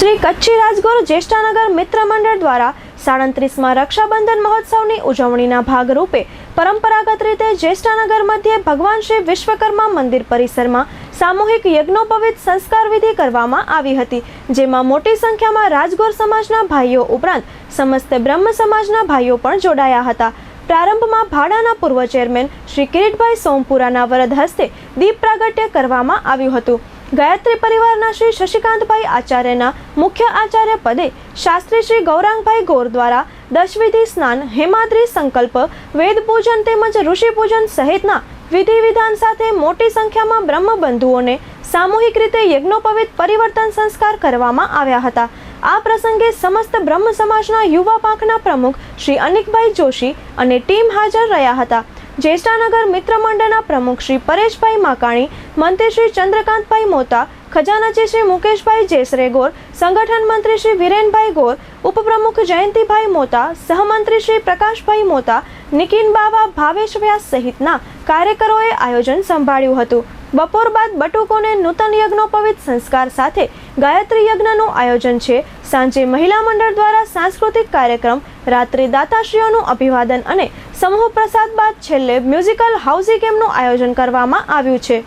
શ્રી કચ્છી રાજગુરુ જ્યેષ્ઠાનગર મિત્ર મંડળ દ્વારા સાડત્રીસમાં રક્ષાબંધન મહોત્સવની ઉજવણીના ભાગરૂપે પરંપરાગત રીતે જ્યેષ્ઠાનગર મધ્યે ભગવાન શ્રી વિશ્વકર્મા મંદિર પરિસરમાં સામૂહિક યજ્ઞોપવિત સંસ્કાર વિધિ કરવામાં આવી હતી, જેમાં મોટી સંખ્યામાં રાજગોર સમાજના ભાઈઓ ઉપરાંત સમસ્ત બ્રહ્મ સમાજના ભાઈઓ પણ જોડાયા હતા. પ્રારંભમાં ભાડાના પૂર્વ ચેરમેન શ્રી કિરીટભાઈ સોમપુરાના વરદ હસ્તે દીપ પ્રાગટ્ય કરવામાં આવ્યું હતું. ગાયત્રી પરિવારના શ્રી શશિકાંતભાઈ આચાર્યના મુખ્ય આચાર્ય પદે શાસ્ત્રી શ્રી ગૌરાંગભાઈ ગોર દ્વારા દશવિધિ સ્નાન, હેમાદ્રી સંકલ્પ વેદ પૂજન તેમજ ઋષિ પૂજન સહિતના વિધિ વિધાન સાથે મોટી સંખ્યામાં બ્રહ્મબંધુઓને સામૂહિક રીતે યજ્ઞોપવિત પરિવર્તન સંસ્કાર કરવામાં આવ્યા હતા. આ પ્રસંગે સમસ્ત બ્રહ્મ સમાજના યુવા પાંખના પ્રમુખ શ્રી અનિકભાઈ જોશી અને ટીમ હાજર રહ્યા હતા. જ્યેષ્ઠાનગર મિત્ર મંડળના પ્રમુખ શ્રી પરેશભાઈ માકાણી, મંત્રી શ્રી ચંદ્રકાંતભાઈ મોતા, ખજાનાચી શ્રી મુકેશભાઈ જેસરે ગોર, સંગઠન મંત્રી શ્રી વિરેનભાઈ ગોર, ઉપપ્રમુખ જયંતિભાઈ મોતા, સહમંત્રી શ્રી પ્રકાશભાઈ મોતા નિકિન બાવા ભાવેશ વ્યાસ સહિતના કાર્યકરોએ આયોજન સંભાળ્યું હતું. બપોર બાદ બટુકોને નૂતન યજ્ઞોપવિત સંસ્કાર સાથે ગાયત્રી યજ્ઞનું આયોજન છે. સાંજે મહિલા મંડળ દ્વારા સાંસ્કૃતિક કાર્યક્રમ, રાત્રે દાતાશ્રીઓનું અભિવાદન અને સમૂહ પ્રસાદ બાદ છેલ્લે મ્યુઝિકલ હાઉસી ગેમનું આયોજન કરવામાં આવ્યું છે.